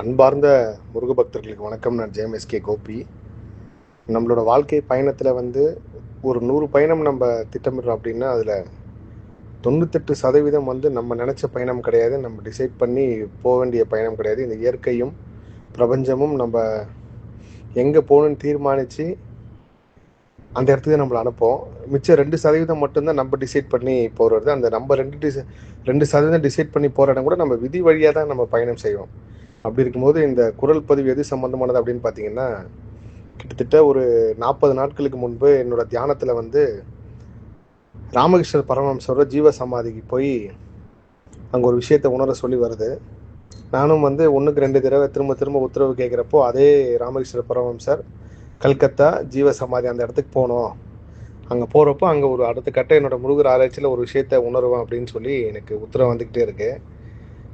அன்பார்ந்த முருக பக்தர்களுக்கு வணக்கம். நான் ஜேஎம்எஸ்கே கோபி. நம்மளோட வாழ்க்கை பயணத்தில் வந்து ஒரு நூறு பயணம் நம்ம திட்டமிடுறோம் அப்படின்னா அதில் தொண்ணூத்தெட்டு சதவீதம் வந்து நம்ம நினச்ச பயணம் கிடையாது. நம்ம டிசைட் பண்ணி போக வேண்டிய பயணம் கிடையாது. இந்த இயற்கையும் பிரபஞ்சமும் நம்ம எங்கே போகணும்னு தீர்மானித்து அந்த இடத்துக்கு நம்மளை அனுப்போம் மிச்சம் ரெண்டு சதவீதம் மட்டும்தான் நம்ம டிசைட் பண்ணி போகிறது அந்த நம்ம ரெண்டு டிசை ரெண்டு சதவீதம் டிசைட் பண்ணி போகிற இடம் கூட நம்ம விதி வழியாக தான் நம்ம பயணம் செய்வோம். அப்படி இருக்கும்போது இந்த குரல் பதிவு எது சம்மந்தமானது அப்படின்னு பார்த்தீங்கன்னா கிட்டத்தட்ட ஒரு நாற்பது நாட்களுக்கு முன்பு என்னோட தியானத்தில் வந்து ராமகிருஷ்ணர் பரமஹம்சரோட ஜீவ சமாதிக்கு போய் அங்கே ஒரு விஷயத்தை உணர சொல்லி வருது. நானும் வந்து ஒன்றுக்கு ரெண்டு தடவை திரும்ப திரும்ப உத்தரவு கேட்குறப்போ அதே ராமகிருஷ்ணர் பரமஹம்சர் கல்கத்தா ஜீவ சமாதி அந்த இடத்துக்கு போனோம். அங்கே போகிறப்போ அங்கே ஒரு அடுத்த கட்ட என்னோட முருகர் ஆராய்ச்சியில் ஒரு விஷயத்த உணர்வேன் அப்படின்னு சொல்லி எனக்கு உத்தரவு வந்துக்கிட்டே இருக்குது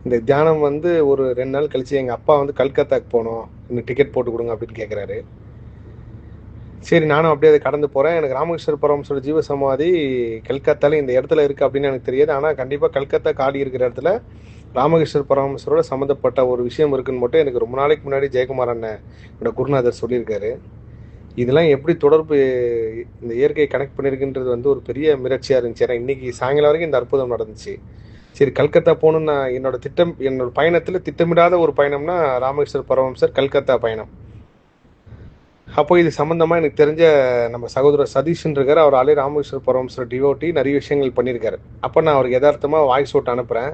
இந்த தியானம் வந்து ஒரு ரெண்டு நாள் கழிச்சு எங்கள் அப்பா வந்து கல்கத்தாக்கு போனோம். இன்னும் டிக்கெட் போட்டு கொடுங்க அப்படின்னு கேட்குறாரு சரி நானும் அப்படியே அதை கடந்து போகிறேன் எனக்கு ராமகிருஷ்ணர் பரமசோட ஜீவ சமாதி கல்கத்தால இந்த இடத்துல இருக்குது அப்படின்னு எனக்கு தெரியாது. ஆனால் கண்டிப்பாக கல்கத்தா காடி இருக்கிற இடத்துல ராமகிருஷ்ணர் பரமசரோட சம்மந்தப்பட்ட ஒரு விஷயம் இருக்குன்னு மட்டும் எனக்கு ரொம்ப நாளைக்கு முன்னாடி ஜெயக்குமார் அண்ணன் குருநாதர் சொல்லியிருக்காரு. இதெல்லாம் எப்படி தொடர்பு இந்த இயற்கையை கனெக்ட் பண்ணியிருக்குன்றது வந்து ஒரு பெரிய முயற்சியாக இருந்துச்சு. ஏன்னா இன்னைக்கு சாயங்காலம் வரைக்கும் இந்த அற்புதம் நடந்துச்சு. சரி கல்கத்தா போகணும்னு நான் என்னோட திட்டம் என்னோட பயணத்தில் திட்டமிடாத ஒரு பயணம்னா ராமகிருஷ்ணர் பரமம்சர் கல்கத்தா பயணம். அப்போ இது சம்மந்தமாக எனக்கு தெரிஞ்ச நம்ம சகோதரர் சதீஷ்ன்னு இருக்கார். அவர் ஆலே ராமகிருஷ்ணர் பரமம்சர் டிவோட்டி நிறைய விஷயங்கள் பண்ணியிருக்காரு. அப்போ நான் அவருக்கு யதார்த்தமாக வாய்ஸ் ஓட்டு அனுப்புகிறேன்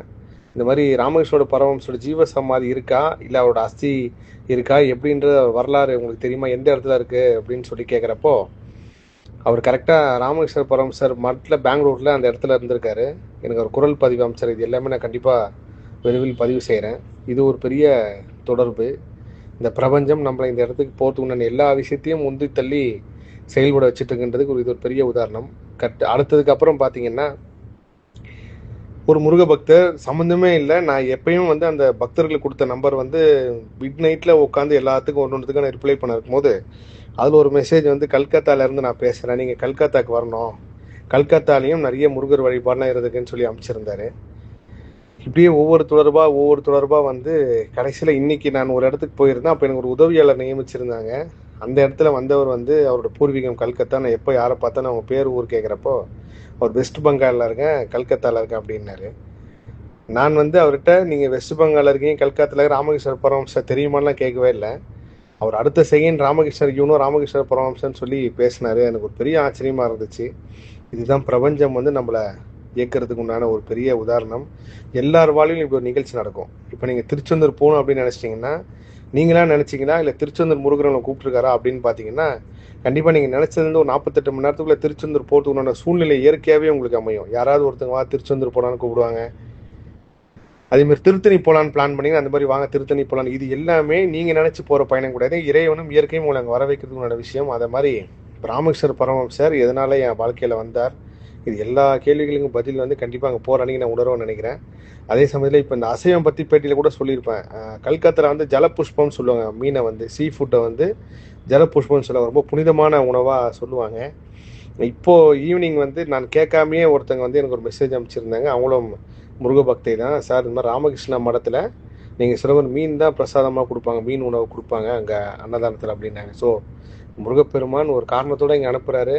இந்த மாதிரி ராமகிருஷ்ணோட பரமம்சோட ஜீவ சமாதி இருக்கா? இல்லை அவரோட அஸ்தி இருக்கா? எப்படின்ற வரலாறு உங்களுக்கு தெரியுமா? எந்த இடத்துல இருக்குது அப்படின்னு சொல்லி கேட்குறப்போ அவர் கரெக்டாக ராமகிருஷ்ணர் பரமசர் மட்டில் பெங்களூரில் அந்த இடத்துல இருந்திருக்காரு. எனக்கு ஒரு குரல் பதிவு அமைச்சர் இது எல்லாமே நான் கண்டிப்பாக விரைவில் பதிவு செய்கிறேன் இது ஒரு பெரிய தொடர்பு. இந்த பிரபஞ்சம் நம்மளை இந்த இடத்துக்கு போகிறதுக்கு உண்டான எல்லா விஷயத்தையும் முந்தி தள்ளி செயல்பட வச்சுட்டு இருக்கின்றதுக்கு ஒரு இது ஒரு பெரிய உதாரணம். கட் அடுத்ததுக்கு அப்புறம் பார்த்தீங்கன்னா ஒரு முருக பக்தர் சம்மந்தமே இல்லை. நான் எப்பயும் வந்து அந்த பக்தர்களுக்கு கொடுத்த நம்பர் வந்து மிட் நைட்டில் உட்காந்து எல்லாத்துக்கும் ஒன்று ஒன்றுத்துக்கும் நான் ரிப்ளை பண்ண இருக்கும்போது அதில் ஒரு மெசேஜ் வந்து கல்கத்தாலேருந்து நான் பேசுகிறேன் நீங்கள் கல்கத்தாக்கு வரணும். கல்கத்தாலையும் நிறைய முருகர் வழிபாடுலாம் இருக்குதுன்னு சொல்லி அமைச்சிருந்தாரு. இப்படியே ஒவ்வொரு தொடர்பாக ஒவ்வொரு தொடர்பாக வந்து கடைசியில் இன்னைக்கு நான் ஒரு இடத்துக்கு போயிருந்தேன். அப்போ எனக்கு ஒரு உதவியாளர் நியமிச்சிருந்தாங்க. அந்த இடத்துல வந்தவர் வந்து அவரோட பூர்வீகம் கல்கத்தா. நான் எப்போ யாரை பார்த்தா அவங்க பேர் ஊர் கேட்குறப்போ அவர் வெஸ்ட் பெங்காலில் இருக்கேன் கல்கத்தாவில் இருக்கேன் அப்படின்னாரு. நான் வந்து அவர்கிட்ட நீங்கள் வெஸ்ட் பெங்காலில் இருக்கீங்க கல்கத்தாவில் ராமகிருஷ்ணர் பரமஹம்சர் தெரியுமாலாம் கேட்கவே இல்லை. அவர் அடுத்த செகண்ட் ராமகிருஷ்ணர் யூனோ ராமகிருஷ்ணர் பரமஹம்சர்னு சொல்லி பேசினாரு. எனக்கு ஒரு பெரிய ஆச்சரியமாக இருந்துச்சு. இதுதான் பிரபஞ்சம் வந்து நம்மளை இயக்கிறதுக்கு உண்டான ஒரு பெரிய உதாரணம். எல்லார் வாழ்விலும் இப்படி ஒரு நிகழ்ச்சி நடக்கும். இப்போ நீங்கள் திருச்செந்தூர் போகணும் அப்படின்னு நினச்சிட்டிங்கன்னா நீங்களா நினச்சிங்கன்னா இல்லை திருச்செந்தூர் முருகனை கூப்பிட்டுருக்காரா அப்படின்னு பார்த்தீங்கன்னா கண்டிப்பாக நீங்கள் நினச்சதுலேருந்து ஒரு நாற்பத்தெட்டு மணி நேரத்துக்குள்ளே திருச்செந்தூர் போகிறதுக்கு உண்டான சூழ்நிலை இயற்கையாகவே உங்களுக்கு அமையும். யாராவது ஒருத்தங்க வா திருச்செந்தூர் போகலான்னு கூப்பிடுவாங்க. அதேமாதிரி திருத்தணி போகலான்னு பிளான் பண்ணிங்கன்னா அந்த மாதிரி வாங்க திருத்தணி போகலான்னு இது எல்லாமே நீங்கள் நினச்சி போகிற பயணம் கூடாது இறைவனும் இயற்கையும் உங்களை அங்கே வர வைக்கிறதுக்குண்டான விஷயம். அதை மாதிரி ராமகிருஷ்ணர் பரமஹம்சர் எதனால என் வாழ்க்கையில் வந்தார்? இது எல்லா கேள்விகளுக்கும் பதில் வந்து கண்டிப்பாக அங்கே போகிற நான் உணர்வேன் நினைக்கிறேன். அதே சமயத்தில் இப்போ இந்த அசைவம் பற்றி பேட்டியில் கூட சொல்லியிருப்பேன். அஹ் கல்கத்தாவில் வந்து ஜலபுஷ்பம்னு சொல்லுவாங்க மீனை வந்து சீ ஃபுட்டை வந்து ஜலபுஷ்பம்னு சொல்லுவாங்க. ரொம்ப புனிதமான உணவாக சொல்லுவாங்க. இப்போது ஈவினிங் வந்து நான் கேட்காமையே ஒருத்தங்க வந்து எனக்கு ஒரு மெசேஜ் அனுப்பிச்சிருந்தாங்க. அவங்களும் முருக பக்தி தான். சார் இந்த மாதிரி ராமகிருஷ்ணா மடத்தில் நீங்கள் சிலவர் மீன் தான் பிரசாதமாக கொடுப்பாங்க மீன் உணவு கொடுப்பாங்க அங்கே அன்னதானத்தில் அப்படின்னாங்க. ஸோ முருகப்பெருமான் ஒரு காரணத்தோடு இங்கே அனுப்புகிறாரு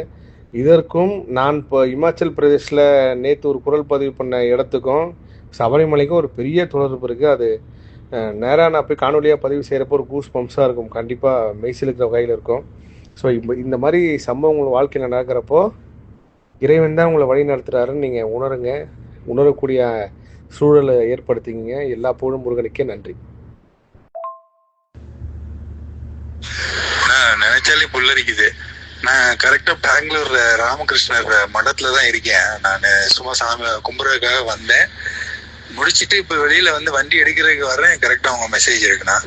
இதற்கும் நான் இப்போ இமாச்சல் பிரதேஷில் நேற்று ஒரு குரல் பதிவு பண்ண இடத்துக்கும் சபரிமலைக்கும் ஒரு பெரிய தொடர்பு இருக்குது அது நேராக நான் போய் காணொலியாக பதிவு செய்கிறப்போ ஒரு கூஸ் பம்ப்ஸாக இருக்கும். கண்டிப்பாக மெய்சிலுக்கிற வகையில் இருக்கும். ஸோ இப்போ இந்த மாதிரி சம்பவம் உங்கள் வாழ்க்கையில் நடக்கிறப்போ இறைவன் தான் உங்களை வழி நடத்துகிறாருன்னு நீங்கள் உணருங்க. உணரக்கூடிய சூழலை ஏற்படுத்திங்க எல்லா புகழும் முருகனுக்கே நன்றி. நினைச்சாலே புல்லரிக்குது. நான் கரெக்டா பெங்களூர் ராமகிருஷ்ணர் மடத்துல தான் இருக்கேன். நான் சும்மா சாமி கும்புறதுக்காக வந்தேன். முடிச்சிட்டு இப்ப வெளியில வந்து வண்டி எடுக்கிறதுக்கு வரேன். கரெக்டா உங்க மெசேஜ் இருக்குண்ணா.